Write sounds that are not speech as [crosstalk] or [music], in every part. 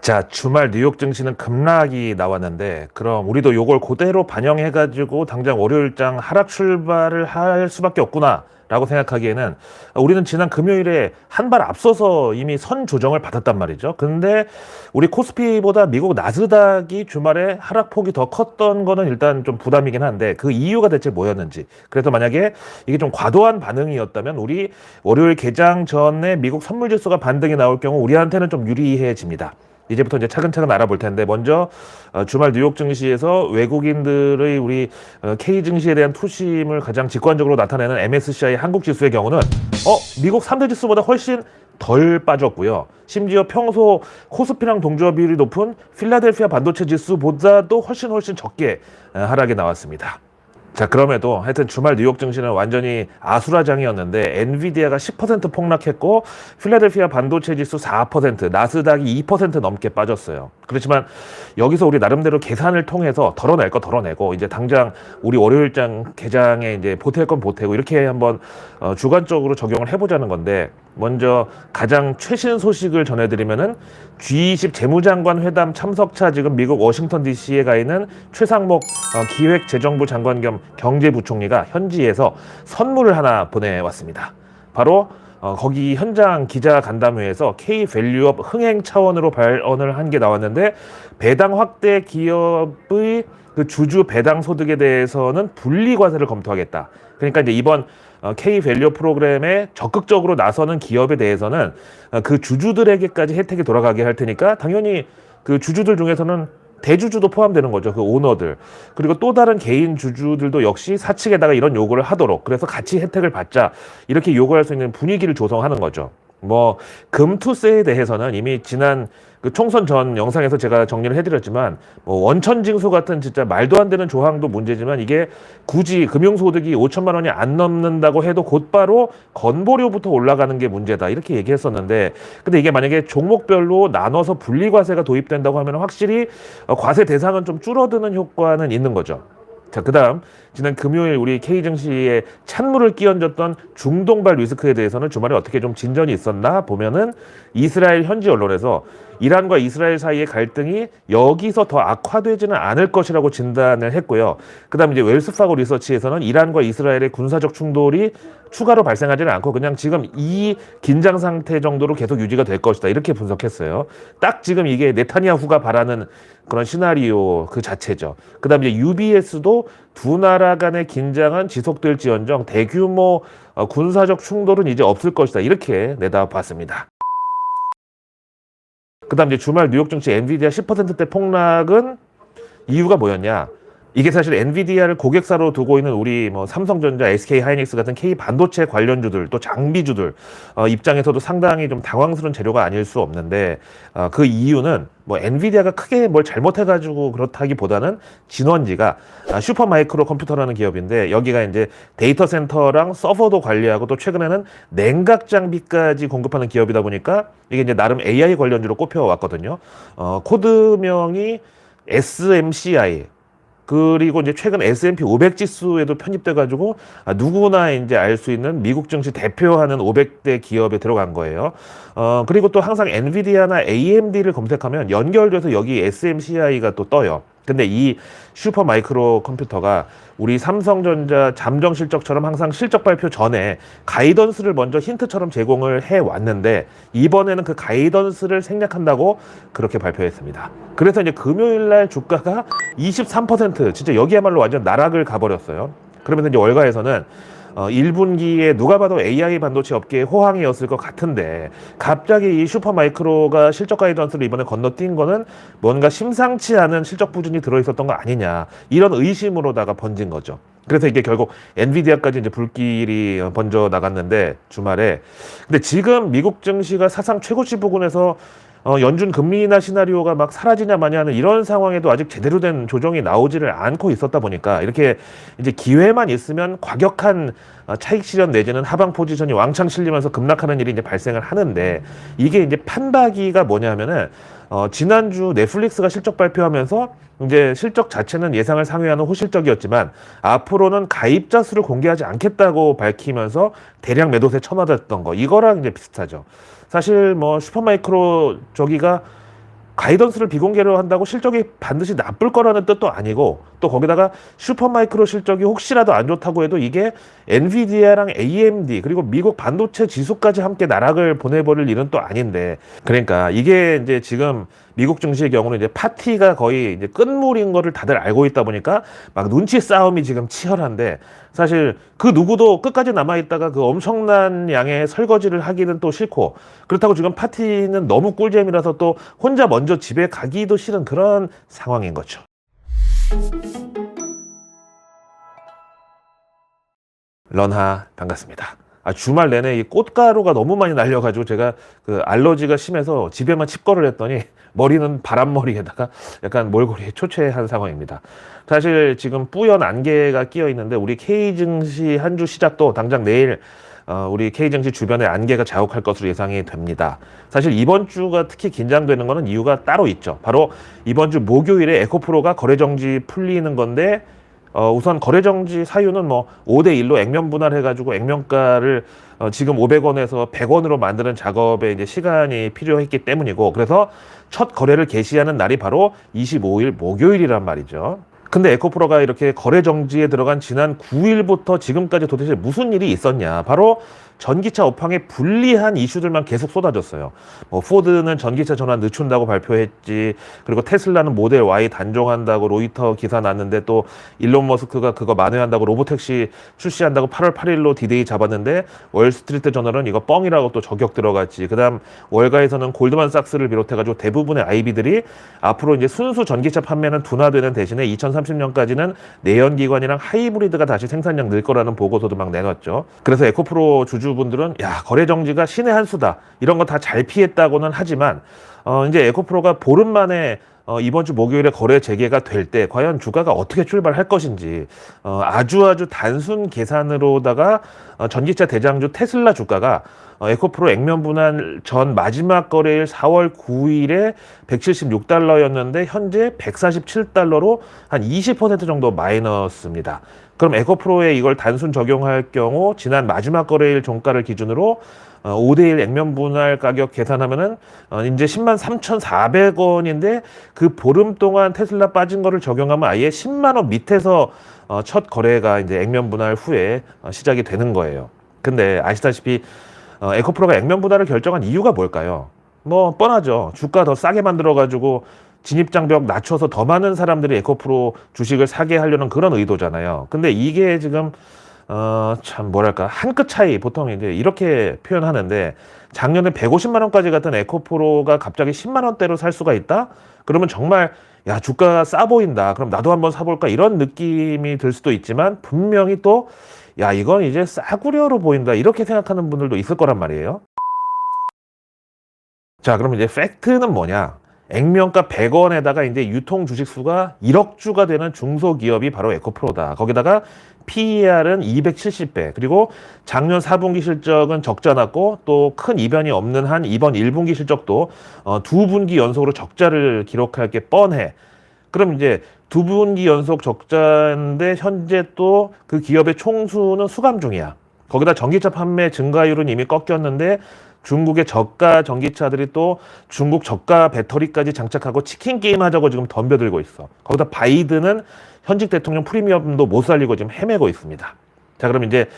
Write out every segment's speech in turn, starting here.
자, 주말 뉴욕 증시는 급락이 나왔는데, 그럼 우리도 요걸 그대로 반영해 가지고 당장 월요일장 하락 출발을 할 수밖에 없구나. 라고 생각하기에는 우리는 지난 금요일에 한 발 앞서서 이미 선 조정을 받았단 말이죠. 근데 우리 코스피보다 미국 나스닥이 주말에 하락폭이 더 컸던 거는 일단 좀 부담이긴 한데 그 이유가 대체 뭐였는지. 그래서 만약에 이게 좀 과도한 반응이었다면 우리 월요일 개장 전에 미국 선물 지수가 반등이 나올 경우 우리한테는 좀 유리해집니다. 이제부터 이제 차근차근 알아볼 텐데 먼저 어, 주말 뉴욕 증시에서 외국인들의 우리 어, K 증시에 대한 투심을 가장 직관적으로 나타내는 MSCI 한국 지수의 경우는 어 미국 3대 지수보다 훨씬 덜 빠졌고요. 심지어 평소 코스피랑 동조화 비율이 높은 필라델피아 반도체 지수보다도 훨씬 훨씬 적게 어, 하락이 나왔습니다. 자 그럼에도 하여튼 주말 뉴욕 증시는 완전히 아수라장이었는데 엔비디아가 10% 폭락했고 필라델피아 반도체 지수 4% 나스닥이 2% 넘게 빠졌어요. 그렇지만 여기서 우리 나름대로 계산을 통해서 덜어낼 거 덜어내고 이제 당장 우리 월요일장 개장에 이제 보탤 건 보태고 이렇게 한번 어, 주관적으로 적용을 해보자는 건데 먼저 가장 최신 소식을 전해드리면은 G20 재무장관 회담 참석차 지금 미국 워싱턴 DC에 가 있는 최상목 어, 기획재정부 장관 겸 경제부총리가 현지에서 선물을 하나 보내왔습니다. 바로 어, 거기 현장 기자 간담회에서 K 밸류업 흥행 차원으로 발언을 한 게 나왔는데 배당 확대 기업의 그 주주 배당 소득에 대해서는 분리 과세를 검토하겠다. 그러니까 이제 이번 어, K 밸류 프로그램에 적극적으로 나서는 기업에 대해서는 어, 그 주주들에게까지 혜택이 돌아가게 할 테니까 당연히 그 주주들 중에서는 대주주도 포함되는 거죠. 그 오너들. 그리고 또 다른 개인 주주들도 역시 사측에다가 이런 요구를 하도록 그래서 같이 혜택을 받자 이렇게 요구할 수 있는 분위기를 조성하는 거죠. 뭐 금투세에 대해서는 이미 지난 그 총선 전 영상에서 제가 정리를 해드렸지만 뭐 원천징수 같은 진짜 말도 안 되는 조항도 문제지만 이게 굳이 금융소득이 5천만 원이 안 넘는다고 해도 곧바로 건보료부터 올라가는 게 문제다 이렇게 얘기했었는데 근데 이게 만약에 종목별로 나눠서 분리과세가 도입된다고 하면 확실히 어, 과세 대상은 좀 줄어드는 효과는 있는 거죠. 자, 그 다음, 지난 금요일 우리 K증시에 찬물을 끼얹었던 중동발 리스크에 대해서는 주말에 어떻게 좀 진전이 있었나 보면은 이스라엘 현지 언론에서 이란과 이스라엘 사이의 갈등이 여기서 더 악화되지는 않을 것이라고 진단을 했고요. 그 다음 이제 웰스파고 리서치에서는 이란과 이스라엘의 군사적 충돌이 추가로 발생하지는 않고 그냥 지금 이 긴장 상태 정도로 계속 유지가 될 것이다. 이렇게 분석했어요. 딱 지금 이게 네타니야후가 바라는 그런 시나리오 그 자체죠. 그 다음 이제 UBS도 두 나라 간의 긴장은 지속될지언정 대규모 어, 군사적 충돌은 이제 없을 것이다. 이렇게 내다봤습니다. 그 다음 이제 주말 뉴욕 증시 엔비디아 10%대 폭락은 이유가 뭐였냐? 이게 사실 엔비디아를 고객사로 두고 있는 우리 뭐 삼성전자, SK 하이닉스 같은 K 반도체 관련주들 또 장비주들 어, 입장에서도 상당히 좀 당황스러운 재료가 아닐 수 없는데 어, 그 이유는 뭐 엔비디아가 크게 뭘 잘못해가지고 그렇다기보다는 진원지가 아, 슈퍼마이크로 컴퓨터라는 기업인데 여기가 이제 데이터 센터랑 서버도 관리하고 또 최근에는 냉각 장비까지 공급하는 기업이다 보니까 이게 이제 나름 AI 관련주로 꼽혀왔거든요. 어, 코드명이 SMCI 그리고 이제 최근 S&P 500 지수에도 편입돼 가지고 아, 누구나 이제 알 수 있는 미국 증시 대표하는 500대 기업에 들어간 거예요. 어 그리고 또 항상 엔비디아나 AMD를 검색하면 연결돼서 여기 SMCI가 또 떠요. 근데 이 슈퍼 마이크로 컴퓨터가 우리 삼성전자 잠정 실적처럼 항상 실적 발표 전에 가이던스를 먼저 힌트처럼 제공을 해 왔는데 이번에는 그 가이던스를 생략한다고 그렇게 발표했습니다. 그래서 이제 금요일 날 주가가 23% 진짜 여기야말로 완전 나락을 가버렸어요. 그러면서 이제 월가에서는 어, 1분기에 누가 봐도 AI 반도체 업계의 호황이었을 것 같은데 갑자기 이 슈퍼마이크로가 실적 가이던스를 이번에 건너뛴 거는 뭔가 심상치 않은 실적 부진이 들어있었던 거 아니냐 이런 의심으로다가 번진 거죠. 그래서 이게 결국 엔비디아까지 이제 불길이 번져 나갔는데 주말에 근데 지금 미국 증시가 사상 최고치 부근에서 어, 연준 금리 인하 시나리오가 막 사라지냐 마냐는 이런 상황에도 아직 제대로 된 조정이 나오지를 않고 있었다 보니까 이렇게 이제 기회만 있으면 과격한 어, 차익 실현 내지는 하방 포지션이 왕창 실리면서 급락하는 일이 이제 발생을 하는데 이게 이제 판박이가 뭐냐면은 어, 지난주 넷플릭스가 실적 발표하면서 이제 실적 자체는 예상을 상회하는 호실적이었지만 앞으로는 가입자 수를 공개하지 않겠다고 밝히면서 대량 매도세 쳐맞았던 거 이거랑 이제 비슷하죠. 사실 뭐 슈퍼마이크로 저기가 가이던스를 비공개로 한다고 실적이 반드시 나쁠 거라는 뜻도 아니고 또 거기다가 슈퍼마이크로 실적이 혹시라도 안 좋다고 해도 이게 엔비디아랑 AMD 그리고 미국 반도체 지수까지 함께 나락을 보내버릴 일은 또 아닌데 그러니까 이게 이제 지금 미국 증시의 경우는 이제 파티가 거의 이제 끝물인 거를 다들 알고 있다 보니까 막 눈치 싸움이 지금 치열한데 사실 그 누구도 끝까지 남아 있다가 그 엄청난 양의 설거지를 하기는 또 싫고 그렇다고 지금 파티는 너무 꿀잼이라서 또 혼자 먼저 집에 가기도 싫은 그런 상황인 거죠. 런하 반갑습니다. 아, 주말 내내 이 꽃가루가 너무 많이 날려가지고 제가 그 알러지가 심해서 집에만 칩거를 했더니 [laughs] 머리는 바람머리에다가 약간 몰골이 초췌한 상황입니다. 사실 지금 뿌연 안개가 끼어 있는데 우리 K 증시 한 주 시작도 당장 내일 어, 우리 K 증시 주변에 안개가 자욱할 것으로 예상이 됩니다. 사실 이번 주가 특히 긴장되는 거는 이유가 따로 있죠. 바로 이번 주 목요일에 에코프로가 거래 정지 풀리는 건데 어, 우선 거래 정지 사유는 뭐 5대 1로 액면 분할해 가지고 액면가를 어, 지금 500원에서 100원으로 만드는 작업에 이제 시간이 필요했기 때문이고 그래서 첫 거래를 개시하는 날이 바로 25일 목요일이란 말이죠. 근데 에코프로가 이렇게 거래 정지에 들어간 지난 9일부터 지금까지 도대체 무슨 일이 있었냐? 바로 전기차 업황에 불리한 이슈들만 계속 쏟아졌어요. 뭐 포드는 전기차 전환 늦춘다고 발표했지. 그리고 테슬라는 모델 Y 단종한다고 로이터 기사 났는데 또 일론 머스크가 그거 만회한다고 로보택시 출시한다고 8월 8일로 디데이 잡았는데 월스트리트 저널은 이거 뻥이라고 또 저격 들어갔지. 그다음 월가에서는 골드만삭스를 비롯해 가지고 대부분의 아이비들이 앞으로 이제 순수 전기차 판매는 둔화되는 대신에 2030년까지는 내연기관이랑 하이브리드가 다시 생산량 늘 거라는 보고서도 막 내놨죠. 그래서 에코프로 주주 분들은 야 거래 정지가 신의 한 수다 이런 거 다 잘 피했다고는 하지만 어 이제 에코프로가 보름 만에 어, 이번 주 목요일에 거래 재개가 될 때 과연 주가가 어떻게 출발할 것인지 어, 아주 아주 단순 계산으로다가 어, 전기차 대장주 테슬라 주가가 어, 에코프로 액면 분할 전 마지막 거래일 4월 9일에 176달러였는데 현재 147달러로 한 20% 정도 마이너스입니다. 그럼 에코프로에 이걸 단순 적용할 경우 지난 마지막 거래일 종가를 기준으로 어, 5대1 액면 분할 가격 계산하면은 어, 이제 10만 3,400원인데 그 보름 동안 테슬라 빠진 거를 적용하면 아예 10만 원 밑에서 어, 첫 거래가 이제 액면 분할 후에 어, 시작이 되는 거예요. 근데 아시다시피 어, 에코프로가 액면 분할을 결정한 이유가 뭘까요? 뭐 뻔하죠. 주가 더 싸게 만들어 가지고 진입 장벽 낮춰서 더 많은 사람들이 에코프로 주식을 사게 하려는 그런 의도잖아요. 근데 이게 지금 어, 참, 뭐랄까, 한 끗 차이, 보통 이제 이렇게 표현하는데, 작년에 150만 원까지 갔던 에코프로가 갑자기 10만 원대로 살 수가 있다? 그러면 정말, 야, 주가가 싸 보인다. 그럼 나도 한번 사볼까? 이런 느낌이 들 수도 있지만, 분명히 또, 야, 이건 이제 싸구려로 보인다. 이렇게 생각하는 분들도 있을 거란 말이에요. 자, 그럼 이제 팩트는 뭐냐? 액면가 100원에다가 이제 유통 주식 수가 1억 주가 되는 중소기업이 바로 에코프로다. 거기다가 PER은 270배. 그리고 작년 4분기 실적은 적자 났고 또 큰 이변이 없는 한 이번 1분기 실적도 어, 두 분기 연속으로 적자를 기록할 게 뻔해. 그럼 이제 두 분기 연속 적자인데 현재 또 그 기업의 총수는 수감 중이야. 거기다 전기차 판매 증가율은 이미 꺾였는데 중국의 저가 전기차들이 또 중국 저가 배터리까지 장착하고 치킨 게임 하자고 지금 덤벼들고 있어. 거기다 바이든은 현직 대통령 프리미엄도 못 살리고 지금 헤매고 있습니다. 자, 그럼 이제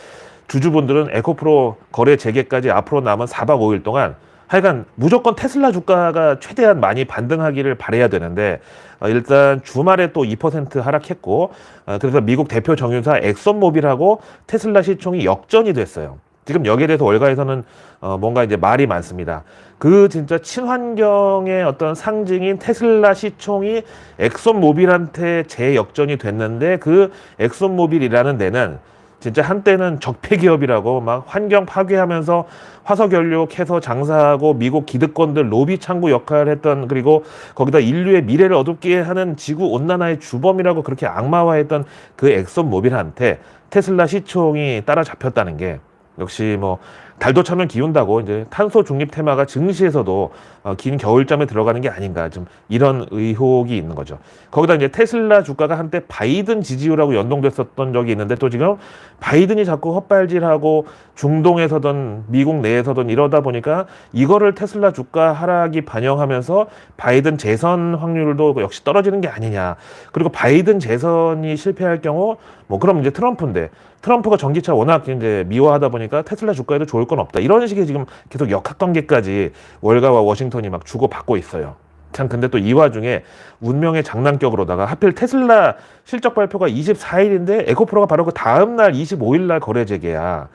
주주분들은 에코프로 거래 재개까지 앞으로 남은 4박 5일 동안 하여간 무조건 테슬라 주가가 최대한 많이 반등하기를 바래야 되는데 어, 일단 주말에 또 2% 하락했고 어, 그래서 미국 대표 정유사 엑선모빌하고 테슬라 시총이 역전이 됐어요. 지금 여기에 대해서 월가에서는 어, 뭔가 이제 말이 많습니다. 그 진짜 친환경의 어떤 상징인 테슬라 시총이 엑선모빌한테 재역전이 됐는데 그 엑선모빌이라는 데는 진짜 한때는 적폐 기업이라고 막 환경 파괴하면서 화석연료 캐서 장사하고 미국 기득권들 로비 창구 역할을 했던 그리고 거기다 인류의 미래를 어둡게 하는 지구 온난화의 주범이라고 그렇게 악마화했던 그 엑선 모빌한테 테슬라 시총이 따라잡혔다는 게 역시 뭐 달도 차면 기운다고 이제 탄소 중립 테마가 증시에서도 어, 긴 겨울잠에 들어가는 게 아닌가 좀 이런 의혹이 있는 거죠. 거기다 이제 테슬라 주가가 한때 바이든 지지율하고 연동됐었던 적이 있는데 또 지금 바이든이 자꾸 헛발질하고 중동에서든 미국 내에서든 이러다 보니까 이거를 테슬라 주가 하락이 반영하면서 바이든 재선 확률도 역시 떨어지는 게 아니냐. 그리고 바이든 재선이 실패할 경우 뭐 그럼 이제 트럼프인데 트럼프가 전기차 워낙 이제 미화하다 보니까 테슬라 주가에도 좋을 건 없다. 이런 식의 지금 계속 역학 관계까지 월가와 워싱턴 이 막 주고 받고 있어요. 참 근데 또 이 와중에 운명의 장난격으로다가 하필 테슬라 실적 발표가 24일인데 에코프로가 바로 그 다음 날 25일 날 거래 재개야.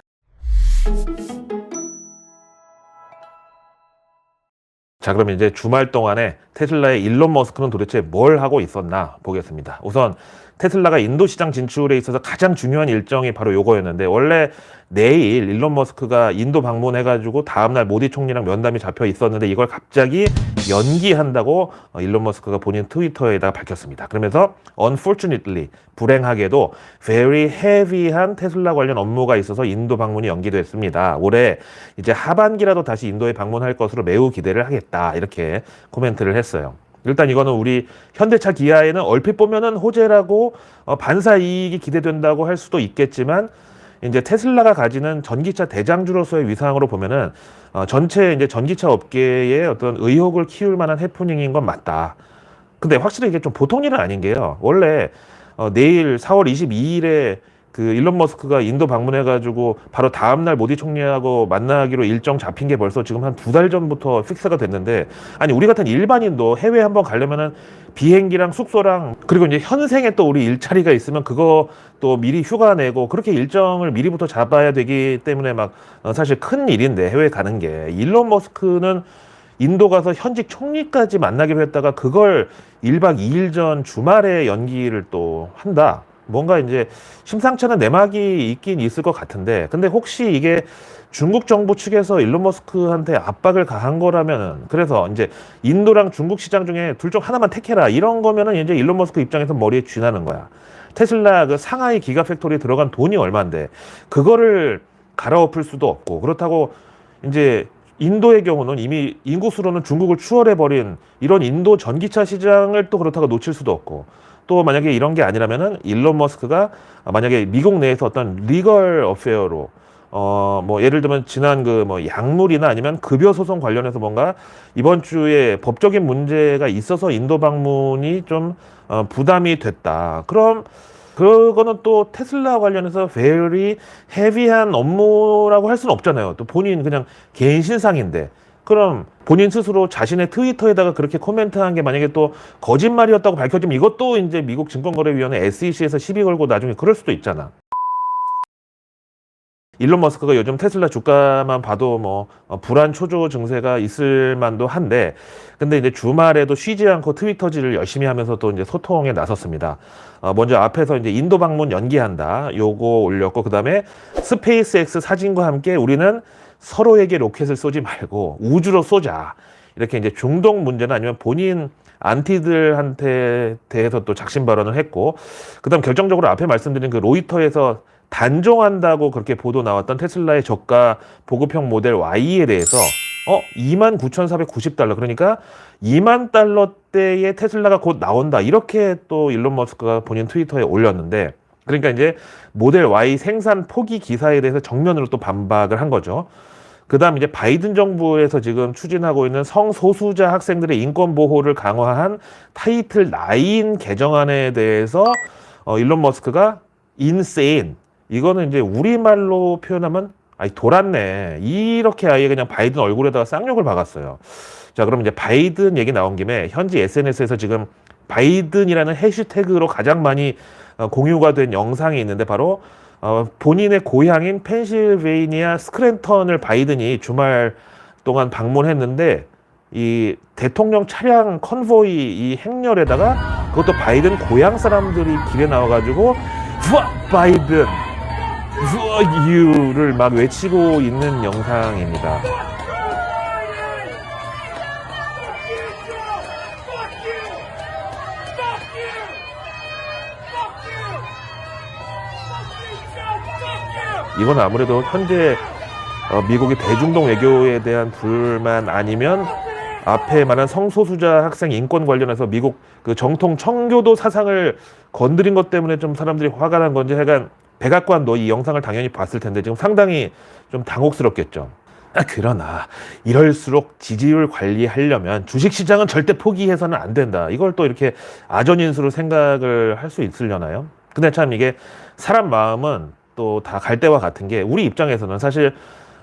자, 그럼 이제 주말 동안에 테슬라의 일론 머스크는 도대체 뭘 하고 있었나 보겠습니다. 우선 테슬라가 인도 시장 진출에 있어서 가장 중요한 일정이 바로 요거였는데 원래 내일 일론 머스크가 인도 방문해가지고 다음날 모디 총리랑 면담이 잡혀 있었는데 이걸 갑자기 연기한다고 어, 일론 머스크가 본인 트위터에다가 밝혔습니다. 그러면서 unfortunately 불행하게도 very heavy한 테슬라 관련 업무가 있어서 인도 방문이 연기됐습니다. 올해 이제 하반기라도 다시 인도에 방문할 것으로 매우 기대를 하겠 다 이렇게 코멘트를 했어요. 일단 이거는 우리 현대차 기아에는 얼핏 보면은 호재라고 어, 반사 이익이 기대된다고 할 수도 있겠지만 이제 테슬라가 가지는 전기차 대장주로서의 위상으로 보면은 어, 전체 이제 전기차 업계의 어떤 의혹을 키울 만한 해프닝인 건 맞다. 근데 확실히 이게 좀 보통 일은 아닌 게요. 원래 어, 내일 4월 22일에 그 일론 머스크가 인도 방문해가지고 바로 다음날 모디 총리하고 만나기로 일정 잡힌 게 벌써 지금 한 두 달 전부터 픽스가 됐는데 아니 우리 같은 일반인도 해외 한번 가려면은 비행기랑 숙소랑 그리고 이제 현생에 또 우리 일자리가 있으면 그거 또 미리 휴가 내고 그렇게 일정을 미리부터 잡아야 되기 때문에 막 어, 사실 큰 일인데 해외 가는 게 일론 머스크는 인도 가서 현직 총리까지 만나기로 했다가 그걸 1박 2일 전 주말에 연기를 또 한다. 뭔가 이제 심상치 않은 내막이 있긴 있을 것 같은데 근데 혹시 이게 중국 정부 측에서 일론 머스크한테 압박을 가한 거라면은 그래서 이제 인도랑 중국 시장 중에 둘 중 하나만 택해라 이런 거면은 이제 일론 머스크 입장에서 머리에 쥐나는 거야. 테슬라 그 상하이 기가 팩토리에 들어간 돈이 얼마인데 그거를 갈아엎을 수도 없고 그렇다고 이제 인도의 경우는 이미 인구수로는 중국을 추월해 버린 이런 인도 전기차 시장을 또 그렇다고 놓칠 수도 없고 또 만약에 이런 게 아니라면은 일론 머스크가 만약에 미국 내에서 어떤 리걸 어페어로 어 뭐 예를 들면 지난 그 뭐 약물이나 아니면 급여 소송 관련해서 뭔가 이번 주에 법적인 문제가 있어서 인도 방문이 좀 어, 부담이 됐다. 그럼 그거는 또 테슬라 관련해서 very 헤비한 업무라고 할 수는 없잖아요. 또 본인 그냥 개인 신상인데. 그럼 본인 스스로 자신의 트위터에다가 그렇게 코멘트한 게 만약에 또 거짓말이었다고 밝혀지면 이것도 이제 미국 증권거래위원회 SEC에서 시비 걸고 나중에 그럴 수도 있잖아. 일론 머스크가 요즘 테슬라 주가만 봐도 뭐 어, 불안 초조 증세가 있을 만도 한데 근데 이제 주말에도 쉬지 않고 트위터질을 열심히 하면서 또 이제 소통에 나섰습니다. 어, 먼저 앞에서 이제 인도 방문 연기한다. 요거 올렸고 그다음에 스페이스X 사진과 함께 우리는 서로에게 로켓을 쏘지 말고 우주로 쏘자. 이렇게 이제 중동 문제나 아니면 본인 안티들한테 대해서 또 작심 발언을 했고 그 다음 결정적으로 앞에 말씀드린 그 로이터에서 단종한다고 그렇게 보도 나왔던 테슬라의 저가 보급형 모델 Y에 대해서 어 29,490달러 그러니까 2만 달러대의 테슬라가 곧 나온다 이렇게 또 일론 머스크가 본인 트위터에 올렸는데 그러니까 이제 모델 Y 생산 포기 기사에 대해서 정면으로 또 반박을 한 거죠. 그다음 이제 바이든 정부에서 지금 추진하고 있는 성소수자 학생들의 인권 보호를 강화한 타이틀 9 개정안에 대해서 어, 일론 머스크가 insane 이거는 이제 우리말로 표현하면 아이 돌았네 이렇게 아예 그냥 바이든 얼굴에다가 쌍욕을 박았어요. 자 그럼 이제 바이든 얘기 나온 김에 현지 SNS에서 지금 바이든이라는 해시태그로 가장 많이 어, 공유가 된 영상이 있는데 바로 어, 본인의 고향인 펜실베이니아 스크랜턴을 바이든이 주말 동안 방문했는데 이 대통령 차량 컨보이 이 행렬에다가 그것도 바이든 고향 사람들이 길에 나와가지고 후아 바이든 후아 유를 막 외치고 있는 영상입니다. 이건 아무래도 현재 어, 미국의 대중동 외교에 대한 불만 아니면 앞에 말한 성소수자 학생 인권 관련해서 미국 그 정통 청교도 사상을 건드린 것 때문에 좀 사람들이 화가 난 건지 하여간 백악관도 이 영상을 당연히 봤을 텐데 지금 상당히 좀 당혹스럽겠죠. 아, 그러나 이럴수록 지지율 관리하려면 주식시장은 절대 포기해서는 안 된다. 이걸 또 이렇게 아전인수로 생각을 할 수 있으려나요? 근데 참 이게 사람 마음은 또 다 갈 때와 같은 게 우리 입장에서는 사실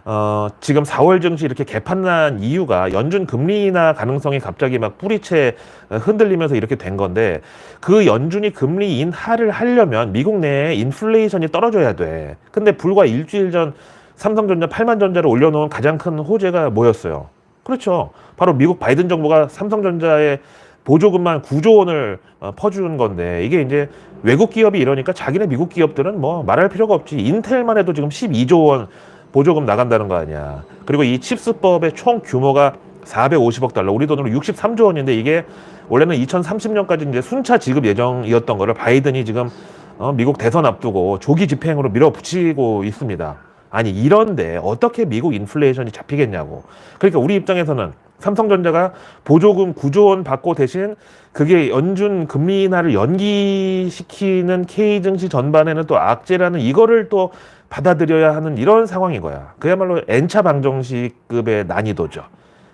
어, 지금 4월 증시 이렇게 개판난 이유가 연준 금리 인하 가능성이 갑자기 막 뿌리채 흔들리면서 이렇게 된 건데 그 연준이 금리 인하를 하려면 미국 내에 인플레이션이 떨어져야 돼. 근데 불과 일주일 전 삼성전자 8만 전자를 올려놓은 가장 큰 호재가 뭐였어요? 그렇죠. 바로 미국 바이든 정부가 삼성전자에 보조금만 9조 원을 어, 퍼준 건데 이게 이제 외국 기업이 이러니까 자기네 미국 기업들은 뭐 말할 필요가 없지. 인텔만 해도 지금 12조 원 보조금 나간다는 거 아니야. 그리고 이 칩스법의 총 규모가 450억 달러, 우리 돈으로 63조 원인데 이게 원래는 2030년까지 이제 순차 지급 예정이었던 거를 바이든이 지금 어, 미국 대선 앞두고 조기 집행으로 밀어붙이고 있습니다. 아니 이런데 어떻게 미국 인플레이션이 잡히겠냐고. 그러니까 우리 입장에서는 삼성전자가 보조금 9조 원 받고 대신 그게 연준 금리 인하를 연기시키는 K 증시 전반에는 또 악재라는 이거를 또 받아들여야 하는 이런 상황인 거야. 그야말로 N차 방정식급의 난이도죠.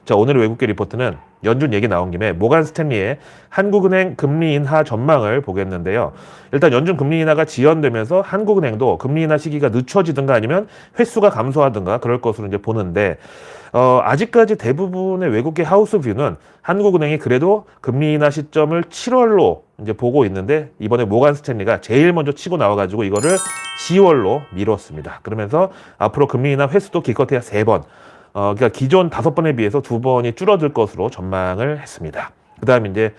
자, 오늘 외국계 리포트는 연준 얘기 나온 김에 모간 스탠리의 한국은행 금리 인하 전망을 보겠는데요. 일단 연준 금리 인하가 지연되면서 한국은행도 금리 인하 시기가 늦춰지든가 아니면 횟수가 감소하든가 그럴 것으로 이제 보는데 어, 아직까지 대부분의 외국계 하우스 뷰는 한국은행이 그래도 금리 인하 시점을 7월로 이제 보고 있는데 이번에 모간 스탠리가 제일 먼저 치고 나와가지고 이거를 10월로 미뤘습니다. 그러면서 앞으로 금리 인하 횟수도 기껏해야 세 번, 어, 그러니까 기존 다섯 번에 비해서 두 번이 줄어들 것으로 전망을 했습니다. 그 다음 이제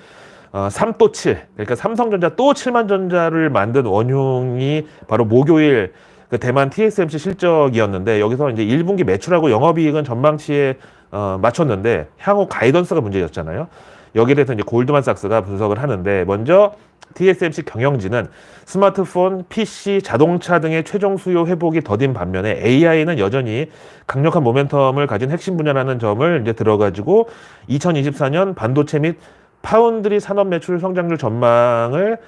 어, 3또 7, 그러니까 삼성전자 또 7만 전자를 만든 원흉이 바로 목요일 그 대만 TSMC 실적이었는데 여기서 이제 1분기 매출하고 영업이익은 전망치에 어, 맞췄는데 향후 가이던스가 문제였잖아요. 여기에 대해서 이제 골드만삭스가 분석을 하는데 먼저 TSMC 경영진은 스마트폰, PC, 자동차 등의 최종 수요 회복이 더딘 반면에 AI는 여전히 강력한 모멘텀을 가진 핵심 분야라는 점을 이제 들어가지고 2024년 반도체 및 파운드리 산업 매출 성장률 전망을 어,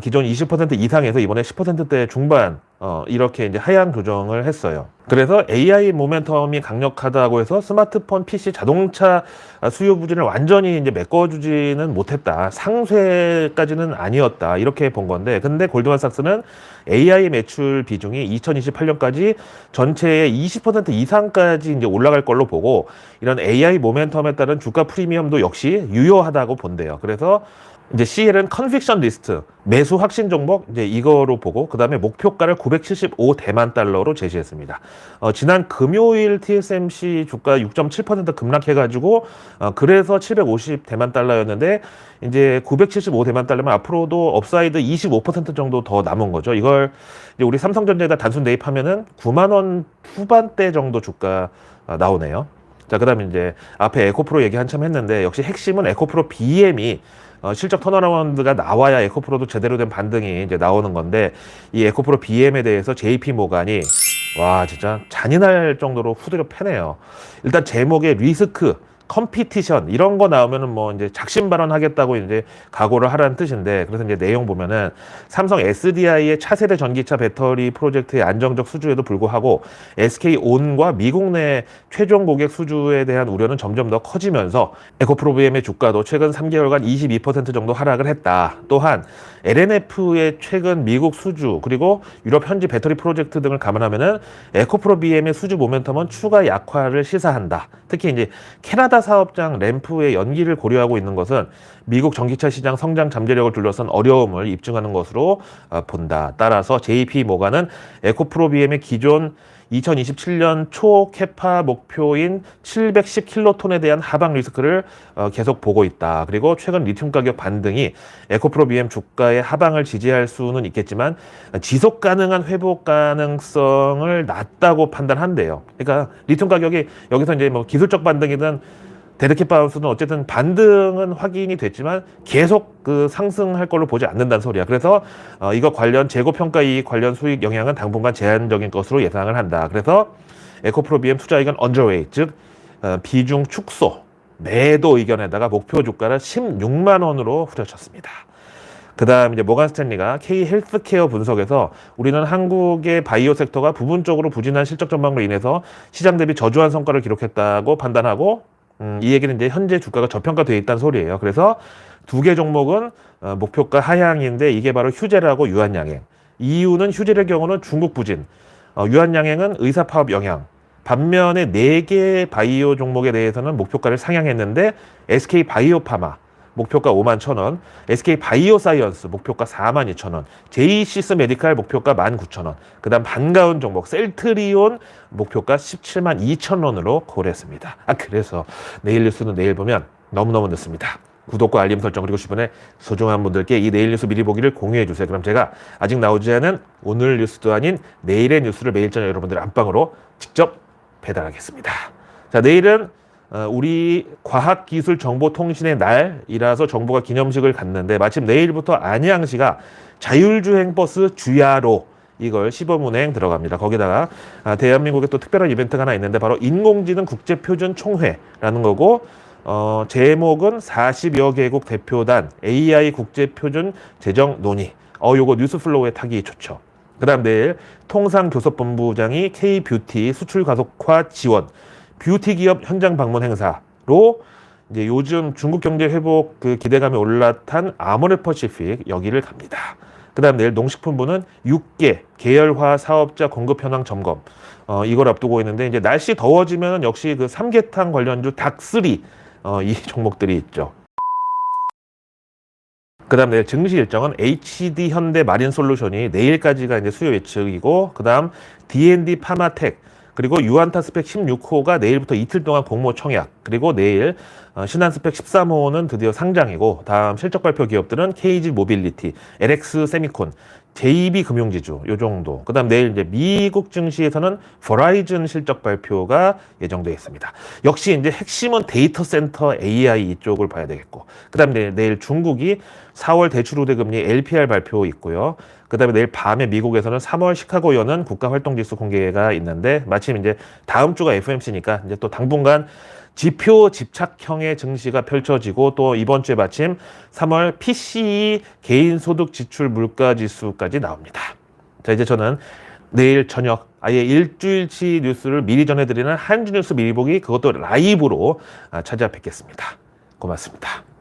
기존 20% 이상에서 이번에 10%대 중반 어, 이렇게 이제 하향 조정을 했어요. 그래서 AI 모멘텀이 강력하다고 해서 스마트폰, PC, 자동차 수요 부진을 완전히 이제 메꿔주지는 못했다. 상쇄까지는 아니었다. 이렇게 본 건데, 근데 골드만삭스는 AI 매출 비중이 2028년까지 전체의 20% 이상까지 이제 올라갈 걸로 보고 이런 AI 모멘텀에 따른 주가 프리미엄도 역시 유효하다고 본대요. 그래서 이제 CL은 컨빅션 리스트 매수 확신 종목 이제 이거로 보고 그 다음에 목표가를 975 대만 달러로 제시했습니다. 어, 지난 금요일 TSMC 주가 6.7% 급락해 가지고 어, 그래서 750 대만 달러였는데 이제 975 대만 달러면 앞으로도 업사이드 25% 정도 더 남은 거죠. 이걸 이제 우리 삼성전자에다 단순 대입하면은 9만 원 후반대 정도 주가 어, 나오네요. 자, 그 다음에 이제 앞에 에코프로 얘기 한참 했는데 역시 핵심은 에코프로 BM이 어, 실적 턴어라운드가 나와야 에코프로도 제대로 된 반등이 이제 나오는 건데 이 에코프로 BM에 대해서 JP 모간이 와 진짜 잔인할 정도로 후드려 패네요. 일단 제목에 리스크 컴피티션 이런 거 나오면은 뭐 이제 작심 발언하겠다고 이제 각오를 하라는 뜻인데 그래서 이제 내용 보면은 삼성 SDI의 차세대 전기차 배터리 프로젝트의 안정적 수주에도 불구하고 SK 온과 미국 내 최종 고객 수주에 대한 우려는 점점 더 커지면서 에코프로비엠의 주가도 최근 3개월간 22% 정도 하락을 했다. 또한 LNF의 최근 미국 수주 그리고 유럽 현지 배터리 프로젝트 등을 감안하면은 에코프로비엠의 수주 모멘텀은 추가 약화를 시사한다. 특히 이제 캐나다 사업장 램프의 연기를 고려하고 있는 것은 미국 전기차 시장 성장 잠재력을 둘러싼 어려움을 입증하는 것으로 어, 본다. 따라서 JP 모간은 에코프로비엠의 기존 2027년 초 캐파 목표인 710킬로톤에 대한 하방 리스크를 어, 계속 보고 있다. 그리고 최근 리튬 가격 반등이 에코프로 BM 주가의 하방을 지지할 수는 있겠지만 지속 가능한 회복 가능성을 낮다고 판단한대요. 그러니까 리튬 가격이 여기서 이제 뭐 기술적 반등이든 데드캣 바운스는 어쨌든 반등은 확인이 됐지만 계속 그 상승할 걸로 보지 않는다는 소리야. 그래서 어, 이거 관련 재고 평가 이익 관련 수익 영향은 당분간 제한적인 것으로 예상을 한다. 그래서 에코프로 BM 투자 의견 언저웨이 즉 어, 비중 축소 매도 의견에다가 목표 주가를 16만 원으로 후려쳤습니다. 그다음 이제 모간 스탠리가 K 헬스케어 분석에서 우리는 한국의 바이오 섹터가 부분적으로 부진한 실적 전망으로 인해서 시장 대비 저조한 성과를 기록했다고 판단하고 음, 이 얘기는 이제 현재 주가가 저평가되어 있다는 소리예요. 그래서 두 개 종목은 어, 목표가 하향인데 이게 바로 휴재라고 유한양행. 이유는 휴재의 경우는 중국 부진, 어, 유한양행은 의사 파업 영향. 반면에 네 개 바이오 종목에 대해서는 목표가를 상향했는데 SK 바이오파마 목표가 5만 1천 원, SK 바이오 사이언스 목표가 4만 2천 원, 제이시스 메디칼 목표가 1만 9천 원, 그다음 반가운 종목 셀트리온 목표가 17만 2천 원으로 고려했습니다. 아 그래서 내일 뉴스는 내일 보면 너무너무 늦습니다. 구독과 알림 설정 그리고 주변에 소중한 분들께 이 내일 뉴스 미리 보기를 공유해 주세요. 그럼 제가 아직 나오지 않은 오늘 뉴스도 아닌 내일의 뉴스를 매일 저녁 여러분들 안방으로 직접 배달하겠습니다. 자 내일은 어, 우리 과학기술정보통신의 날이라서 정부가 기념식을 갖는데 마침 내일부터 안양시가 자율주행 버스 주야로 이걸 시범 운행 들어갑니다. 거기다가 아, 대한민국에 또 특별한 이벤트가 하나 있는데 바로 인공지능 국제표준 총회라는 거고 어, 제목은 40여 개국 대표단 AI 국제표준 제정 논의. 어, 요거 뉴스플로우에 타기 좋죠. 그 다음 내일 통상교섭본부장이 K뷰티 수출 가속화 지원 뷰티 기업 현장 방문 행사로 이제 요즘 중국 경제 회복 그 기대감이 올라탄 아모레 퍼시픽 여기를 갑니다. 그다음 내일 농식품부는 6개 계열화 사업자 공급 현황 점검 어, 이걸 앞두고 있는데 이제 날씨 더워지면 역시 그 삼계탕 관련주 닭쓰리 어, 이 [laughs] 종목들이 있죠. 그다음 내일 증시 일정은 HD 현대 마린 솔루션이 내일까지가 이제 수요 예측이고 그다음 D&D 파마텍 그리고 유한타 스펙 16호가 내일부터 이틀 동안 공모 청약. 그리고 내일 어, 신한 스펙 13호는 드디어 상장이고 다음 실적 발표 기업들은 KG 모빌리티, LX 세미콘, JB 금융지주 요 정도. 그다음 내일 이제 미국 증시에서는 버라이즌 실적 발표가 예정되어 있습니다. 역시 이제 핵심은 데이터 센터 AI 이쪽을 봐야 되겠고. 그다음 내일, 내일 중국이 4월 대출 우대 금리 LPR 발표 있고요. 그다음에 내일 밤에 미국에서는 3월 시카고 연은 국가 활동 지수 공개가 있는데 마침 이제 다음 주가 FMC니까 이제 또 당분간 지표 집착형의 증시가 펼쳐지고 또 이번 주에 마침 3월 PCE 개인 소득 지출 물가 지수까지 나옵니다. 자, 이제 저는 내일 저녁 아예 일주일치 뉴스를 미리 전해드리는 한주 뉴스 미리 보기 그것도 라이브로 아, 찾아뵙겠습니다. 고맙습니다.